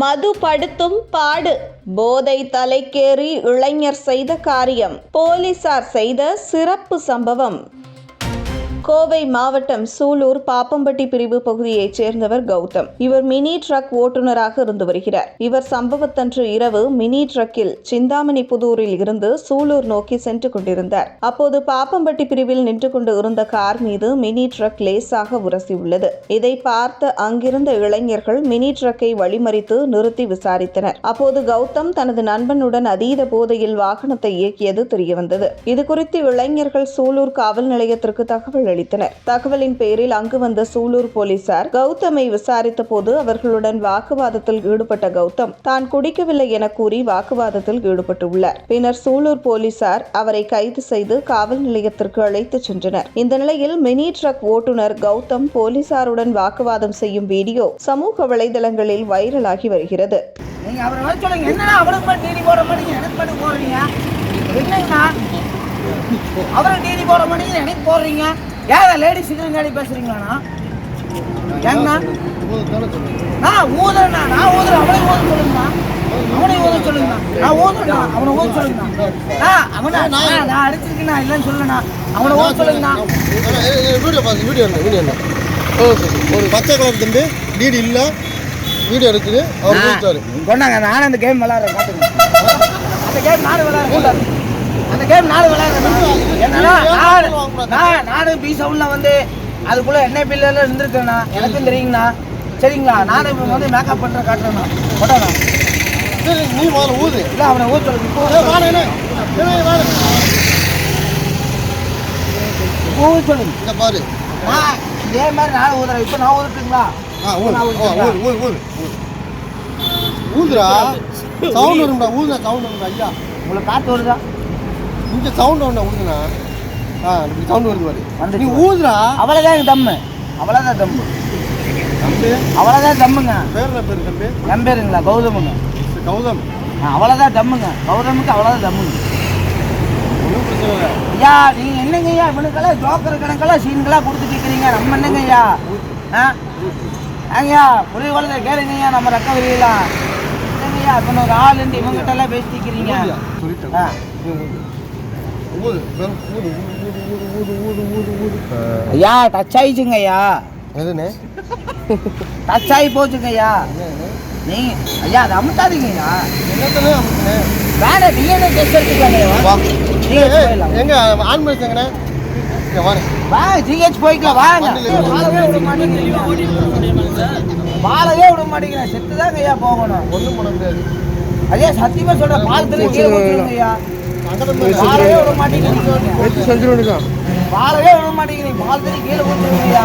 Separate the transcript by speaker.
Speaker 1: மது படுத்தும் பாடு. போதை தலைக்கேறி இளைஞர் செய்த காரியம். போலீசார் செய்த சிறப்பு சம்பவம். கோவை மாவட்டம் சூலூர் பாப்பம்பட்டி பிரிவு பகுதியைச் சேர்ந்தவர் கௌதம். இவர் மினி ட்ரக் ஓட்டுநராக இருந்து வருகிறார். இவர் சம்பவத்தன்று இரவு மினி ட்ரக்கில் சிந்தாமணி புதூரில் இருந்து சூலூர் நோக்கி சென்று கொண்டிருந்தார். அப்போது பாப்பம்பட்டி பிரிவில் நின்று கொண்டு இருந்த கார் மீது மினி ட்ரக் லேசாக உரசியுள்ளது. இதை பார்த்த அங்கிருந்த இளைஞர்கள் மினி ட்ரக்கை வழிமறித்து நிறுத்தி விசாரித்தனர். அப்போது கௌதம் தனது நண்பனுடன் அதீத போதையில் வாகனத்தை இயக்கியது தெரியவந்தது. இதுகுறித்து இளைஞர்கள் சூலூர் காவல் நிலையத்திற்கு தகவல் அளித்தனர் தகவலின் பேரில் அங்கு வந்த சூலூர் போலீசார் கௌதமை விசாரித்த போது அவர்களுடன் வாக்குவாதத்தில் ஈடுபட்ட கௌதம் தான் குடிக்கவில்லை என கூறி வாக்குவாதத்தில் ஈடுபட்டுள்ளார். பின்னர் சூலூர் போலீசார் அவரை கைது செய்து காவல் நிலையத்திற்கு அழைத்துச் சென்றனர். இந்த நிலையில் மினி ட்ரக் ஓட்டுநர் கௌதம் போலீசாருடன் வாக்குவாதம் செய்யும் வீடியோ சமூக வலைதளங்களில் வைரலாகி வருகிறது.
Speaker 2: நீங்க அவரை சொல்லுங்க. என்ன அவனுக்கு நீதி டிடி போட மாட்டீங்க எனக்கு மட்டும் போடுறீங்க என்னங்கண்ணா? அவரும் டிடி போட மாட்டீங்க எனக்கு போடுறீங்க? ஏன் லேடிஸ் இதுங்காடி பேசுறீங்களாண்ணா? ஏங்கண்ணா? நான் ஊதுறேண்ணா நான் ஊதுறேன். அவனை ஊத சொல்லுங்கண்ணா. அவனை ஊத சொல்லுங்கண்ணா. நான் ஊதுறேண்ணா. அவனை ஊத சொல்லுங்கண்ணா. அவனை நான் நான் அடிச்சிருக்கேண்ணா. இல்லைன்னு சொல்லுண்ணா அவனை ஊத சொல்லுங்கண்ணா.
Speaker 3: வீடியோ பார்த்து வீடியோ இல்லை வீடியோ ஒரு பச்சை கலர் தம்பி லீடு இல்லை வீடியோ இருக்குது அவர்
Speaker 2: கொண்டாங்க நானும் அந்த கேம் விளையாடுறேன் பார்த்துங்க அந்த கேம் நானும் விளையாடுறேன் அந்த கேம் நானும் விளையாடுறேன். என்னன்னா நான் நான் நானும் பி சவுண்டில் வந்து அதுக்குள்ளே என்ன பில்லில் இருந்திருக்கேண்ணா எனக்கும் தெரியுங்கண்ணா. சரிங்களா நானும் இப்போ வந்து மேக்கப் பண்ணுற காட்டுறேண்ணா கொண்டாண்ணா
Speaker 3: சரி நீ முதல்ல ஊது
Speaker 2: இல்லை அவனை ஊர் சொல்லுங்க இப்போ. ஊர் சொல்லுங்க
Speaker 3: இங்க பாரு.
Speaker 2: நான் இதே மாதிரி நானும் ஊதுறேன். இப்போ நான் ஊதுட்டுங்களா
Speaker 3: ஊது ஊது ஊது ஊது ஊது. ஊதுடா சவுண்ட் வரும்டா ஊதுடா சவுண்ட் வரும்டா ஐயா.
Speaker 2: உங்களுக்கு காற்று வருதா?
Speaker 3: இங்க சவுண்ட் வரும்டா ஊதுனா ஆ இப்படி சவுண்ட் வருது பாரு.
Speaker 2: வந்துச்சு.
Speaker 3: நீ ஊதுடா
Speaker 2: அவ்வளோதான் தம்மு. அவ்வளோதான் தம்மு.
Speaker 3: தம்பி.
Speaker 2: அவ்வளோதான் தம்முங்க.
Speaker 3: பேர் என்ன பேர் தம்பி.
Speaker 2: என் பேருங்களா? கௌதமுங்க.
Speaker 3: கௌதம்.
Speaker 2: அவ்வளோதான் தம்முங்க. கௌதமுக்கு அவ்வளோதான் தம்முங்க. ஐயா நீங்க என்னங்க ஐயா இவனுக்கெல்லாம் ஜோக்கர் கணக்கெல்லாம் சீன்களாக கொடுத்துட்டு இருக்கிறீங்க? நம்ம என்னங்க ஐயா? ஆ? ஏங்கய்யா புரிய வளர்ந்த கேளுங்க ஐயா நம்ம ரெக்க விரியலாம் என்னங்கய்யா இப்போ ஒரு ஆள் இருந்து இவங்ககிட்ட எல்லாம்
Speaker 3: சொல்லிட்டேன்.
Speaker 2: ஆ. ஐயா டச் ஆயிடுச்சுங்க ஐயா
Speaker 3: எதுண்ணே
Speaker 2: டச் ஆகி போச்சுங்க ஐயா நீ ஐயா அதை அமுத்தாதீங்க ஐயா. வேற டிஎன்ஏ டெஸ்ட் எடுத்துக்கலாம்.
Speaker 3: எங்க ஆன் பண்ணி எங்கண்ணே?
Speaker 2: வா ஜிஹெச் போய்க்கலாம் வாங்க வாழவே விட மாட்டேங்கிறீங்க. வாழவே விட மாட்டேங்கிறேன் செத்துதாங்க ஐயா போகணும்.
Speaker 3: ஒன்றும் பண்ண முடியாது.
Speaker 2: ஐயா சத்தியமா சொல்றேன் பாலத்துல கீழே ஐயா வாழவே விட மாட்டேங்கிறீங்க வாழவே விட மாட்டேங்கிறீங்க பாலத்துல கீழே போட்டுருங்க ஐயா